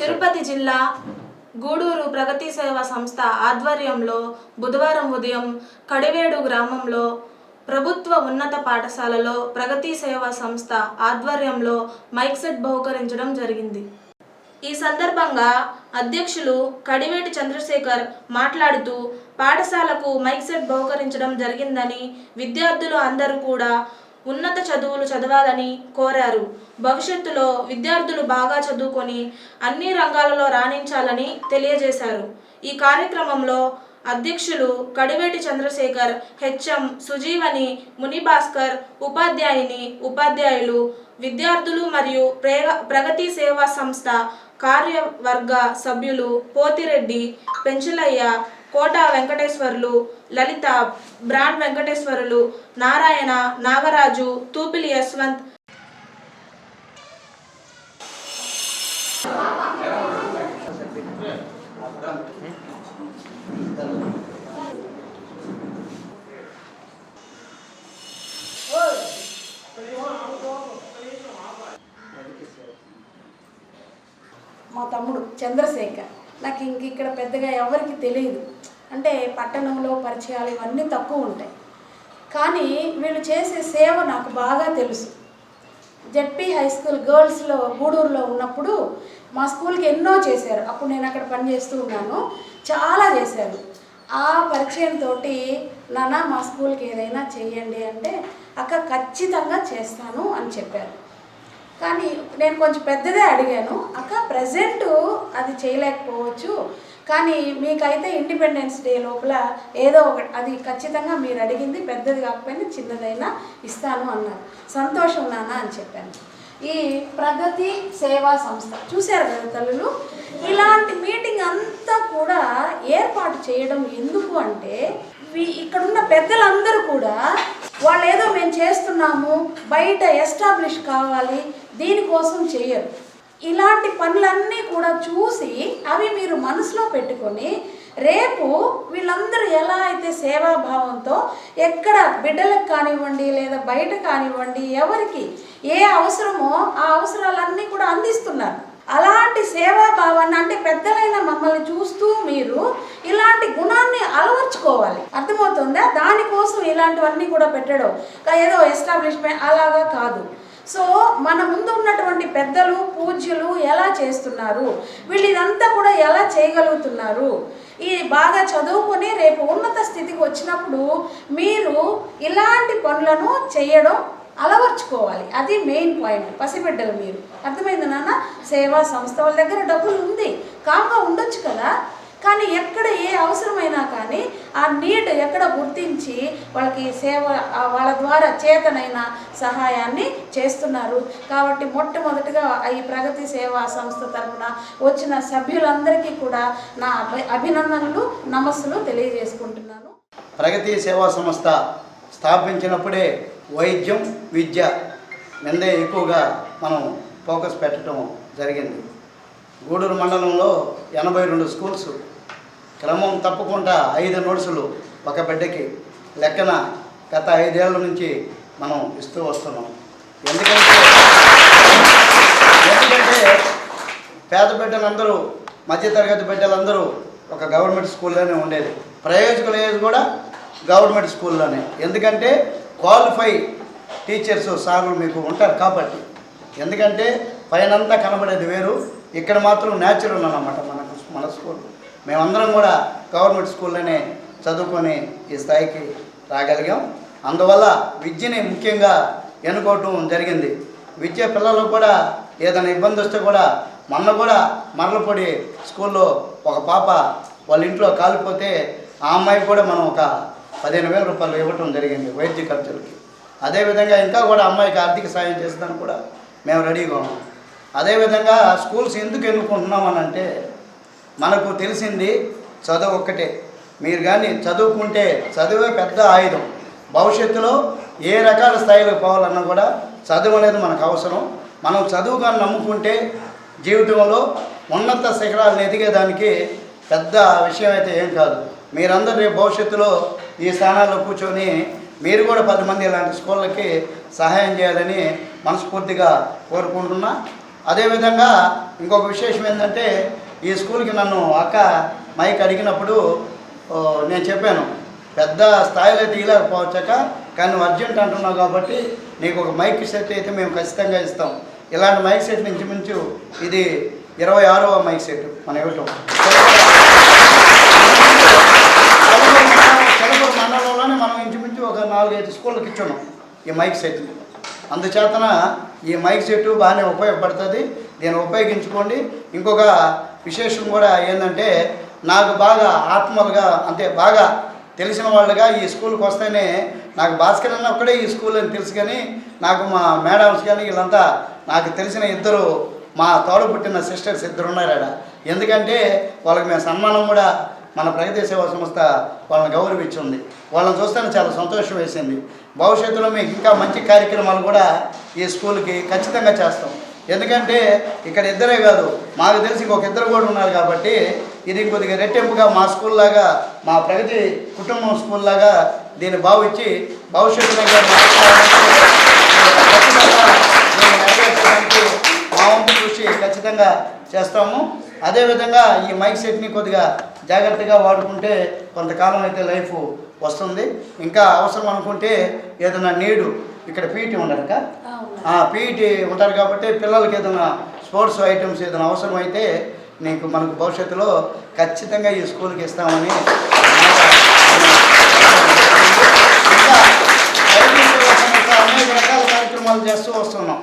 తిరుపతి జిల్లా గూడూరు ప్రగతి సేవా సంస్థ ఆధ్వర్యంలో బుధవారం ఉదయం కడివేడు గ్రామంలో ప్రభుత్వ ఉన్నత పాఠశాలలో ప్రగతి సేవా సంస్థ ఆధ్వర్యంలో మైక్ సెట్ బహుకరించడం జరిగింది. ఈ సందర్భంగా అధ్యక్షులు కడివేటి చంద్రశేఖర్ మాట్లాడుతూ పాఠశాలకు మైక్ సెట్ బహుకరించడం జరిగిందని విద్యార్థులు అందరూ కూడా ఉన్నత చదువులు చదవాలని కోరారు. భవిష్యత్తులో విద్యార్థులు బాగా చదువుకొని అన్ని రంగాలలో రాణించాలని తెలియజేశారు. ఈ కార్యక్రమంలో అధ్యక్షులు కడివేటి చంద్రశేఖర్ హెచ్ఎం సుజీవని మునిభాస్కర్ ఉపాధ్యాయుని ఉపాధ్యాయులు విద్యార్థులు మరియు ప్రేగ ప్రగతి సేవా సంస్థ కార్యవర్గ సభ్యులు పోతిరెడ్డి పెంచులయ్య కోట వెంకటేశ్వర్లు లలిత బ్రాండ్ వెంకటేశ్వరులు నారాయణ నాగరాజు తూపిలి యశ్వంత్. మా తమ్ముడు చంద్రశేఖర్. నాకు ఇంక ఇక్కడ పెద్దగా ఎవరికి తెలియదు. అంటే పట్టణంలో పరిచయాలు ఇవన్నీ తక్కువ ఉంటాయి. కానీ వీళ్ళు చేసే సేవ నాకు బాగా తెలుసు. జెడ్పీ హై స్కూల్ గర్ల్స్లో గూడూరులో ఉన్నప్పుడు మా స్కూల్కి ఎన్నో చేశారు. అప్పుడు నేను అక్కడ పనిచేస్తూ ఉన్నాను. చాలా చేశారు. ఆ పరిచయంతో నాన్న మా స్కూల్కి ఏదైనా చేయండి అంటే అక్క ఖచ్చితంగా చేస్తాను అని చెప్పారు. కానీ నేను కొంచెం పెద్దదే అడిగాను అక్క ప్రజెంట్ అది చేయలేకపోవచ్చు కానీ మీకైతే ఇండిపెండెన్స్ డే లోపల ఏదో ఒకటి అది ఖచ్చితంగా మీరు అడిగింది పెద్దది కాకపోయినా చిన్నదైనా ఇస్తాను అన్నారు. సంతోషం నాన్న అని చెప్పాను. ఈ ప్రగతి సేవా సంస్థ చూశారు కదా తల్లులు? ఇలాంటి మీటింగ్ అంతా కూడా ఏర్పాటు చేయడం ఎందుకు అంటే ఇక్కడ ఇక్కడున్న పెద్దలందరూ కూడా వాళ్ళు ఏదో మేము చేస్తున్నాము బయట ఎస్టాబ్లిష్ కావాలి దీనికోసం చేయరు. ఇలాంటి పనులన్నీ కూడా చూసి అవి మీరు మనసులో పెట్టుకొని రేపు వీళ్ళందరూ ఎలా అయితే సేవాభావంతో ఎక్కడ బిడ్డలకు కానివ్వండి లేదా బయట కానివ్వండి ఎవరికి ఏ అవసరమో ఆ అవసరాలన్నీ కూడా అందిస్తున్నారు. అలాంటి సేవాభావాన్ని అంటే పెద్దలైన మమ్మల్ని చూస్తూ మీరు ఇలాంటి గుణాన్ని అలవర్చుకోవాలి. అర్థమవుతుందా? దానికోసం ఇలాంటివన్నీ కూడా పెట్టడం. ఏదో ఎస్టాబ్లిష్మెంట్ అలాగా కాదు. సో మన ముందు ఉన్నటువంటి పెద్దలు పూజ్యులు ఎలా చేస్తున్నారు? వీళ్ళు ఇదంతా కూడా ఎలా చేయగలుగుతున్నారు? ఈ బాగా చదువుకొని రేపు ఉన్నత స్థితికి వచ్చినప్పుడు మీరు ఇలాంటి పనులను చేయడం అలవర్చుకోవాలి. అది మెయిన్ పాయింట్. పసిబిడ్డలు మీరు. అర్థమైంది నాన్న? సేవా సంస్థ వాళ్ళ దగ్గర డబ్బులు ఉంది. కామ్గా ఉండొచ్చు కదా? కానీ ఎక్కడ ఏ అవసరమైనా కానీ ఆ నీడ్ ఎక్కడ గుర్తించి వాళ్ళకి సేవ వాళ్ళ ద్వారా చేతనైన సహాయాన్ని చేస్తున్నారు. కాబట్టి మొట్టమొదటిగా ఈ ప్రగతి సేవా సంస్థ తరఫున వచ్చిన సభ్యులందరికీ కూడా నా అభినందనలు నమస్సులు తెలియజేసుకుంటున్నాను. ప్రగతి సేవా సంస్థ స్థాపించినప్పుడే వైద్యం విద్య మీద ఎక్కువగా మనం ఫోకస్ పెట్టడం జరిగింది. గూడూరు మండలంలో ఎనభై రెండు స్కూల్స్. క్రమం తప్పకుండా ఐదు నోట్సులు ఒక బిడ్డకి. లెక్కన గత ఐదేళ్ళ నుంచి మనం ఇస్తూ వస్తున్నాం. ఎందుకంటే ఎందుకంటే పేద బిడ్డలందరూ మధ్యతరగతి బిడ్డలందరూ ఒక గవర్నమెంట్ స్కూల్లోనే ఉండేది. ప్రయోజకులు ఏది కూడా గవర్నమెంట్ స్కూల్లోనే. ఎందుకంటే క్వాలిఫై టీచర్స్ సార్లు మీకు ఉంటారు కాబట్టి. ఎందుకంటే పైనంతా కనబడేది వేరు ఇక్కడ మాత్రం న్యాచురల్ అన్నమాట మనకు మన స్కూల్ మేమందరం కూడా గవర్నమెంట్ స్కూల్లోనే చదువుకొని ఈ స్థాయికి రాగలిగాం. అందువల్ల విద్యని ముఖ్యంగా ఎన్నుకోవటం జరిగింది. విద్య పిల్లలకు కూడా ఏదైనా ఇబ్బంది వస్తే కూడా మొన్న కూడా మరలపొడి స్కూల్లో ఒక పాప వాళ్ళ ఇంట్లో కాలిపోతే ఆ అమ్మాయికి కూడా మనం ఒక పదిహేను వేల రూపాయలు ఇవ్వటం జరిగింది వైద్య ఖర్చులకి. అదేవిధంగా ఇంకా కూడా అమ్మాయికి ఆర్థిక సాయం చేస్తాను కూడా మేము రెడీగా ఉన్నాం. అదేవిధంగా స్కూల్స్ ఎందుకు ఎన్నుకుంటున్నాం అని అంటే మనకు తెలిసింది చదువు ఒక్కటే. మీరు కానీ చదువుకుంటే చదువే పెద్ద ఆయుధం. భవిష్యత్తులో ఏ రకాల స్థాయిలో పోవాలన్నా కూడా చదువు అనేది మనకు అవసరం. మనం చదువు కానీ నమ్ముకుంటే జీవితంలో ఉన్నత శిఖరాలను ఎదిగేదానికి పెద్ద విషయం అయితే ఏం కాదు. మీరందరూ రేపు భవిష్యత్తులో ఈ స్థానాల్లో కూర్చొని మీరు కూడా పది మంది ఇలాంటి స్కూళ్ళకి సహాయం చేయాలని మనస్ఫూర్తిగా కోరుకుంటున్నా. అదేవిధంగా ఇంకొక విశేషం ఏంటంటే ఈ స్కూల్కి నన్ను అక్క మైక్ అడిగినప్పుడు నేను చెప్పాను పెద్ద స్థాయిలో తీయలేకపోవచ్చాక కానీ నువ్వు అర్జెంట్ అంటున్నావు కాబట్టి నీకు ఒక మైక్ సెట్ అయితే మేము ఖచ్చితంగా ఇస్తాం. ఇలాంటి మైక్ సెట్ ఇంచుమించు ఇది ఇరవై ఆరవ మైక్ సెట్ మన ఇవ్వటం తెలుగు మండలంలోనే మనం ఇంచుమించు ఒక నాలుగైదు స్కూళ్ళకి ఇచ్చున్నాం ఈ మైక్ సెట్ అందుచేతన ఈ మైక్ సెట్ బాగానే ఉపయోగపడుతుంది. దీన్ని ఉపయోగించుకోండి. ఇంకొక విశేషం కూడా ఏంటంటే నాకు బాగా ఆత్మలుగా అంటే బాగా తెలిసిన వాళ్ళుగా ఈ స్కూల్కి వస్తేనే నాకు భాస్కర్ అన్న ఒక్కడే ఈ స్కూల్ అని తెలుసు కానీ నాకు మా మేడమ్స్ కానీ వీళ్ళంతా నాకు తెలిసిన ఇద్దరు మా తోడు పుట్టిన సిస్టర్స్ ఇద్దరు ఉన్నారాడ ఎందుకంటే వాళ్ళకి మేము సన్మానం కూడా మన ప్రగతి సేవా సంస్థ వాళ్ళని గౌరవించింది. వాళ్ళని చూస్తేనే చాలా సంతోషం వేసింది. భవిష్యత్తులో మీకు ఇంకా మంచి కార్యక్రమాలు కూడా ఈ స్కూల్కి ఖచ్చితంగా చేస్తాం. ఎందుకంటే ఇక్కడ ఇద్దరే కాదు మాకు తెలిసి ఇంకొక ఇద్దరు కూడా ఉన్నారు కాబట్టి ఇది కొద్దిగా రెట్టింపుగా మా స్కూల్ లాగా మా ప్రగతి కుటుంబం స్కూల్ లాగా దీన్ని భావించి భవిష్యత్తులో ఇంకా ఖచ్చితంగా దీన్ని నెరవేర్చడానికి మా వంతు కృషి ఖచ్చితంగా చేస్తాము. అదేవిధంగా ఈ మైక్ సెట్ని కొద్దిగా జాగ్రత్తగా వాడుకుంటే కొంతకాలం అయితే లైఫ్ వస్తుంది. ఇంకా అవసరం అనుకుంటే ఏదైనా నీడు ఇక్కడ పీటీ ఉండరు కా అవునా. ఆ పీఈటీ ఉంటారు కాబట్టి పిల్లలకి ఏదైనా స్పోర్ట్స్ ఐటమ్స్ ఏదైనా అవసరం అయితే నీకు మనకు భవిష్యత్తులో ఖచ్చితంగా ఈ స్కూల్కి ఇస్తామని అనేక రకాల కార్యక్రమాలు చేస్తూ వస్తున్నాం.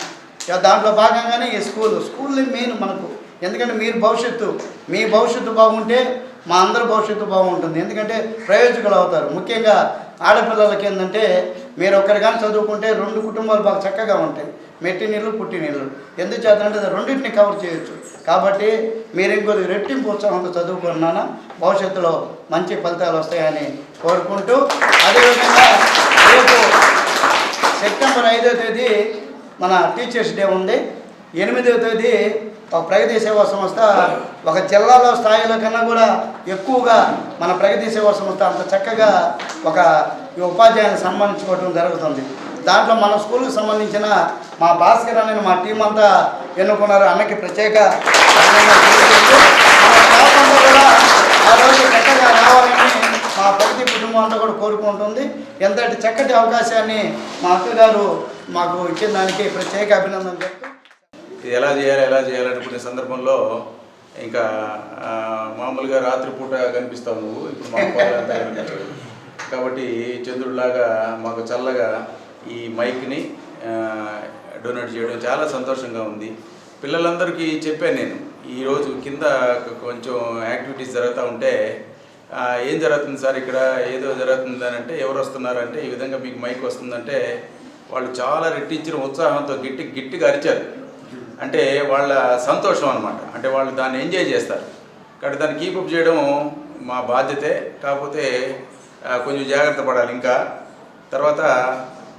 దాంట్లో భాగంగానే ఈ స్కూల్ స్కూల్ మెయిన్ మనకు. ఎందుకంటే మీరు భవిష్యత్తు మీ భవిష్యత్తు బాగుంటే మా అందరి భవిష్యత్తు బాగుంటుంది. ఎందుకంటే ప్రయోజకులు అవుతారు. ముఖ్యంగా ఆడపిల్లలకి ఏంటంటే మీరు ఒక్కరు కానీ చదువుకుంటే రెండు కుటుంబాలు బాగా చక్కగా ఉంటాయి. మెట్టి నీళ్ళు పుట్టి నీళ్ళు. ఎందుకు చేద్దంటే రెండింటిని కవర్ చేయొచ్చు. కాబట్టి మీరు ఇంకొద్ది రెట్టింపు ఉత్సాహంతో చదువుకున్నానా భవిష్యత్తులో మంచి ఫలితాలు వస్తాయని కోరుకుంటూ అదేవిధంగా రేపు సెప్టెంబర్ ఐదో తేదీ మన టీచర్స్ డే ఉంది. ఎనిమిదవ తేదీ ఒక ప్రగతి సేవా సంస్థ ఒక జిల్లాలో స్థాయిలో కన్నా కూడా ఎక్కువగా మన ప్రగతి సేవా సంస్థ అంత చక్కగా ఒక ఈ ఉపాధ్యాయుని సన్మానించుకోవడం జరుగుతుంది. దాంట్లో మన స్కూల్కి సంబంధించిన మా భాస్కర్ అనే మా టీం అంతా ఎన్నుకున్నారు. అన్నకి ప్రత్యేక కూడా ఆ రోజు చక్కగా రావాలని కుటుంబం అంతా కూడా కోరుకుంటుంది. ఎంతటి చక్కటి అవకాశాన్ని మా అక్కగారు మాకు ఇచ్చిన దానికి ప్రత్యేక అభినందన చెప్తూ ఇది ఎలా చేయాలి ఎలా చేయాలనుకునే సందర్భంలో ఇంకా మామూలుగా రాత్రిపూట కనిపిస్తావు నువ్వు ఇప్పుడు మా కాబట్టి చంద్రుడిలాగా మాకు చల్లగా ఈ మైక్ని డొనేట్ చేయడం చాలా సంతోషంగా ఉంది. పిల్లలందరికీ చెప్పాను నేను ఈరోజు కింద కొంచెం యాక్టివిటీస్ జరుగుతూ ఉంటే ఏం జరుగుతుంది సార్ ఇక్కడ? ఏదో జరుగుతుంది అని అంటే ఎవరు వస్తున్నారంటే ఈ విధంగా మీకు మైక్ వస్తుందంటే వాళ్ళు చాలా రెట్టించిన ఉత్సాహంతో గిట్టి గిట్టిగా అరిచారు. అంటే వాళ్ళ సంతోషం అనమాట అంటే వాళ్ళు దాన్ని ఎంజాయ్ చేస్తారు. కాబట్టి దాన్ని కీపప్ చేయడం మా బాధ్యతే. కాకపోతే కొంచెం జాగ్రత్త పడాలి ఇంకా. తర్వాత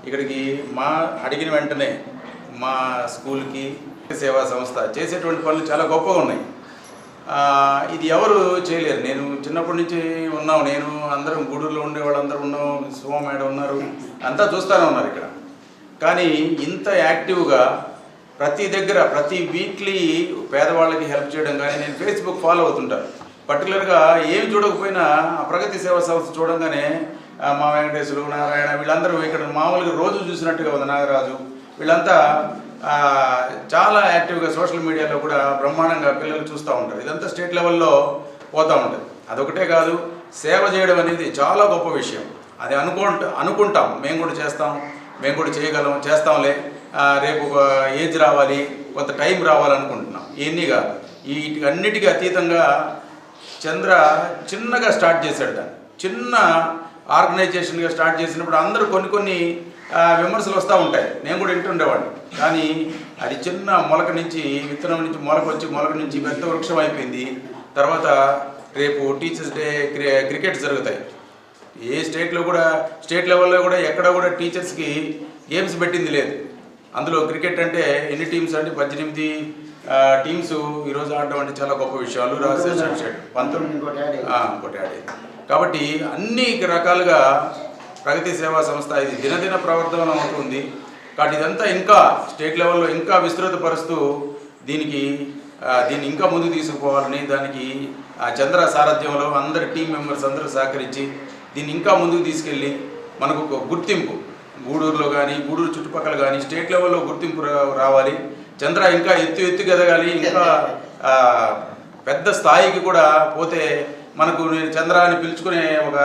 ఇక్కడికి మా అడిగిన వెంటనే మా స్కూల్కి సేవా సంస్థ చేసేటువంటి పనులు చాలా గొప్పగా ఉన్నాయి. ఇది ఎవరు చేయలేరు. నేను చిన్నప్పటి నుంచి ఉన్నాం. నేను అందరం గూడూరులో ఉండే వాళ్ళందరూ ఉన్నాం. సుమ మేడం ఉన్నారు. అంతా చూస్తూనే ఉన్నారు ఇక్కడ. కానీ ఇంత యాక్టివ్గా ప్రతి దగ్గర ప్రతి వీక్లీ పేదవాళ్ళకి హెల్ప్ చేయడం కానీ నేను ఫేస్బుక్ ఫాలో అవుతుంటాను. పర్టికులర్గా ఏమి చూడకపోయినా ఆ ప్రగతి సేవా సంస్థ చూడంగానే మా వెంకటేశ్వరు నారాయణ వీళ్ళందరూ ఇక్కడ మామూలుగా రోజు చూసినట్టుగా ఉంది. నాగరాజు వీళ్ళంతా చాలా యాక్టివ్గా సోషల్ మీడియాలో కూడా బ్రహ్మాండంగా పిల్లలు చూస్తూ ఉంటారు. ఇదంతా స్టేట్ లెవెల్లో పోతూ ఉంటుంది. అదొకటే కాదు సేవ చేయడం అనేది చాలా గొప్ప విషయం. అది అనుకుంట అనుకుంటాం. మేము కూడా చేస్తాం మేము కూడా చేయగలం చేస్తాంలే. రేపు ఒక ఏజ్ రావాలి కొంత టైం రావాలనుకుంటున్నాం. ఇవన్నీ కాదు. ఈ అన్నిటికీ అతీతంగా చంద్ర చిన్నగా స్టార్ట్ చేశాడు దాన్ని. చిన్న ఆర్గనైజేషన్గా స్టార్ట్ చేసినప్పుడు అందరూ కొన్ని కొన్ని విమర్శలు వస్తూ ఉంటాయి. నేను కూడా వింటుండేవాడిని. కానీ అది చిన్న మొలక నుంచి విత్తనం నుంచి మొలక వచ్చి మొలక నుంచి పెద్ద వృక్షం అయిపోయింది. తర్వాత రేపు టీచర్స్ డే క్రి క్రికెట్ జరుగుతాయి. ఏ స్టేట్లో కూడా స్టేట్ లెవెల్లో కూడా ఎక్కడ కూడా టీచర్స్కి గేమ్స్ పెట్టింది లేదు. అందులో క్రికెట్ అంటే ఎన్ని టీమ్స్ అంటే పద్దెనిమిది టీమ్స్ ఈరోజు ఆడడం అంటే చాలా గొప్ప విషయం. అల్లు రాజశేఖర్ పంతొమ్మిది ఇంకోటి. కాబట్టి అన్ని రకాలుగా ప్రగతి సేవా సంస్థ ఇది దినదిన ప్రవర్ధనం అవుతుంది. కాబట్టి ఇదంతా ఇంకా స్టేట్ లెవెల్లో ఇంకా విస్తృతపరుస్తూ దీనికి దీన్ని ఇంకా ముందుకు తీసుకుపోవాలని దానికి ఆ చంద్ర సారథ్యంలో అందరి టీం మెంబర్స్ అందరూ సహకరించి దీన్ని ఇంకా ముందుకు తీసుకెళ్ళి మనకు ఒక గుర్తింపు గూడూరులో కానీ గూడూరు చుట్టుపక్కల కానీ స్టేట్ లెవెల్లో గుర్తింపు రావాలి. చంద్ర ఇంకా ఎత్తు ఎత్తు ఎదగాలి. ఇంకా పెద్ద స్థాయికి కూడా పోతే మనకు నేను చంద్ర అని పిలుచుకునే ఒక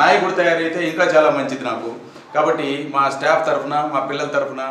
నాయకుడు తయారైతే ఇంకా చాలా మంచిది నాకు. కాబట్టి మా స్టాఫ్ తరఫున మా పిల్లల తరఫున